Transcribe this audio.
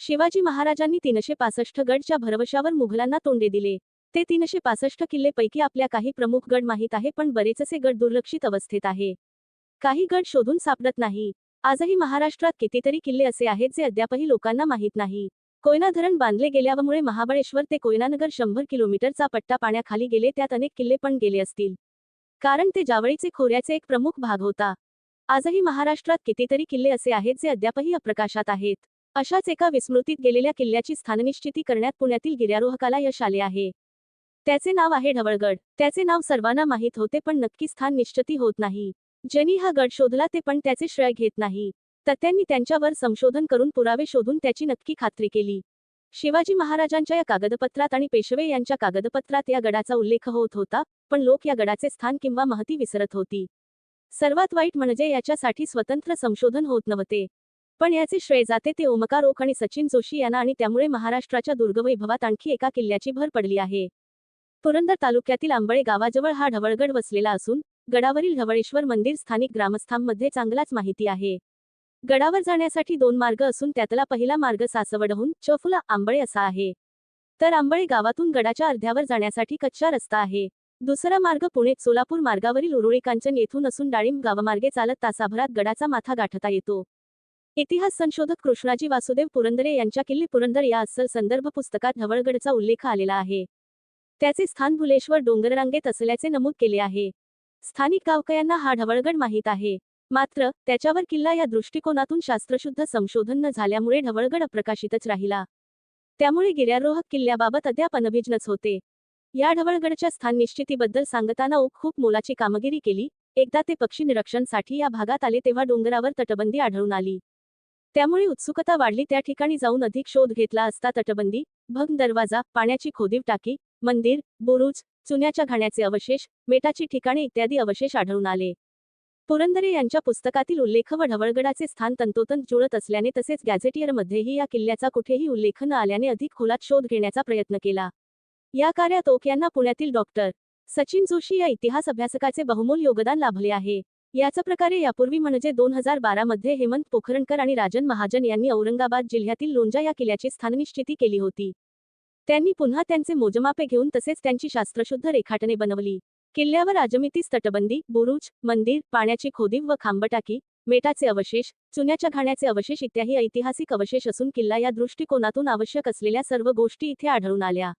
शिवाजी महाराजांनी तीनशे पासष्ट गडच्या भरवशावर मुघलांना तोंडे दिले. ते तीनशे पासष्ट किल्लेपैकी आपल्या काही प्रमुख गड माहीत आहे पण बरेचसे गड दुर्लक्षित अवस्थेत आहे. काही गड शोधून सापडत नाही. आजही महाराष्ट्रात कितीतरी किल्ले असे आहेत जे अद्यापही लोकांना माहीत नाही. कोयना धरण बांधले गेल्यामुळे महाबळेश्वर ते कोयनानगर शंभर किलोमीटरचा पट्टा पाण्याखाली गेले त्यात अनेक किल्ले पण गेले असतील. कारण ते जावळीचे खोऱ्याचे एक प्रमुख भाग होता. आजही महाराष्ट्रात कितीतरी किल्ले असे आहेत जे अद्यापही अप्रकाशात आहेत. अशाच एका विस्मृतीत गेलेल्या किल्ल्याची स्थाननिश्चिती करण्यात पुण्यातील गिर्यारोहकाला यश आले आहे. त्याचे नाव आहे ढवळगड. त्याचे नाव सर्वांना माहीत होते पण नक्की स्थान निश्चिती होत नाही. ज्यांनी हा गड शोधला ते पण त्याचे श्रेय घेत नाही. तत्यांनी त्यांच्यावर संशोधन करून पुरावे शोधून त्याची नक्की खात्री केली. शिवाजी महाराजांच्या या कागदपत्रात आणि पेशवे यांच्या कागदपत्रात या गडाचा उल्लेख होत होता पण लोक या गडाचे स्थान किंवा महती विसरत होती. सर्वात वाईट म्हणजे याच्यासाठी स्वतंत्र संशोधन होत नव्हते. पण याचे श्रेय जाते ते ओमकार ओक आणि सचिन जोशी यांना आणि त्यामुळे महाराष्ट्राच्या दुर्गवैभवात आणखी एका किल्ल्याची भर पडली आहे. पुरंदर तालुक्यातील आंबळे गावाजवळ हा ढवळगड वसलेला असून गडावरील ढवळेश्वर मंदिर स्थानिक ग्रामस्थांमध्ये चांगलाच माहिती आहे. गडावर जाण्यासाठी दोन मार्ग असून त्यातला पहिला मार्ग सासवडहून चफुला आंबळे असा आहे. तर आंबळे गावातून गडाच्या अर्ध्यावर जाण्यासाठी कच्चा रस्ता आहे. दुसरा मार्ग पुणे सोलापूर मार्गावरील उरुळी कांचन येथून असून डाळिंब गावामार्गे चालत तासाभरात गडाचा माथा गाठता येतो. इतिहास संशोधक कृष्णाजी वासुदेव पुरंदरे यांच्या किल्ली पुरंदर या अस्सल संदर्भ पुस्तकात ढवळगडचा उल्लेख आलेला आहे. त्याचे स्थान भुलेश्वर डोंगररांगेत असल्याचे नमूद केले आहे. स्थानिक गावकऱ्यांना हा ढवळगड माहीत आहे. मात्र त्याच्यावर किल्ला या दृष्टिकोनातून शास्त्रशुद्ध संशोधन न झाल्यामुळे ढवळगड अप्रकाशितच राहिला. त्यामुळे गिर्यारोहक किल्ल्याबाबत अद्याप अनभिजनच होते. या ढवळगडच्या स्थान निश्चितीबद्दल सांगताना ओक खूप मोलाची कामगिरी केली. एकदा ते पक्षी निरीक्षणसाठी या भागात आले तेव्हा डोंगरावर तटबंदी आढळून आली. त्यामुळे उत्सुकता वाढली. त्या ठिकाणी जाऊन अधिक शोध घेतला असता तटबंदी भग्न दरवाजा पाण्याची खोदीव टाकी मंदिर बुरुज चुन्याच्या घाण्याचे अवशेष मेटाची ठिकाणे इत्यादी अवशेष आढळून आले. पुरंदरे यांच्या पुस्तकातील उल्लेख व ढवळगडाचे स्थान तंतोतंत जुळत असल्याने तसेच गॅझेटियरमध्येही या किल्ल्याचा कुठेही उल्लेख न आल्याने अधिक खोलात शोध घेण्याचा प्रयत्न केला. या कार्यात ओक यांना पुण्यातील डॉक्टर सचिन जोशी या इतिहास अभ्यासकाचे बहुमोल योगदान लाभले आहे. याच प्रकारे यापूर्वी म्हणजे दोन हजार बारा मध्ये हेमंत पोखरणकर आणि राजन महाजन यांनी औरंगाबाद जिल्ह्यातील लोंजा या किल्ल्याची स्थाननिश्चिती केली होती. त्यांनी पुन्हा त्यांचे मोजमापे घेऊन तसेच त्यांची शास्त्रशुद्ध रेखाटने बनवली. किल्ल्यावर राजमितीस तटबंदी बुरुज मंदिर पाण्याची खोदीव व खांबटाकी मेटाचे अवशेष चुन्याच्या घाण्याचे अवशेष इत्यादी ऐतिहासिक अवशेष असून किल्ला या दृष्टिकोनातून आवश्यक असलेल्या सर्व गोष्टी इथे आढळून आल्या.